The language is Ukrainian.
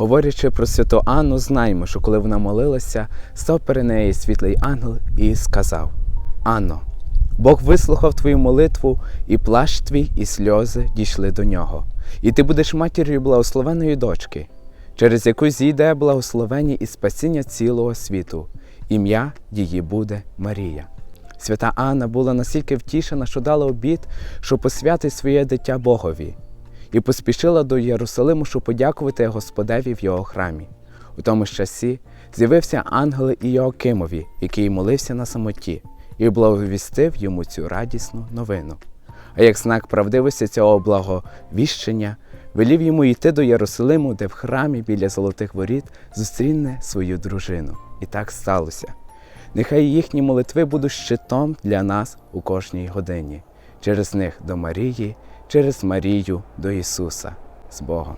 Говорячи про святу Анну, знаємо, що коли вона молилася, став перед нею світлий ангел і сказав: Анно, Бог вислухав твою молитву, і плащ твій, і сльози дійшли до нього. І ти будеш матір'ю благословеної дочки, через яку зійде благословення і спасіння цілого світу. Ім'я її буде Марія. Свята Анна була настільки втішена, що дала обід, що посвятить своє дитя Богові, і поспішила до Єрусалиму, щоб подякувати Господеві в його храмі. У тому ж часі з'явився ангел Іоакимові, який молився на самоті, і благовістив йому цю радісну новину. А як знак правдивості цього благовіщення, велів йому йти до Єрусалиму, де в храмі біля золотих воріт зустріне свою дружину. І так сталося. Нехай їхні молитви будуть щитом для нас у кожній годині, через них до Марії, через Марію до Ісуса. З Богом.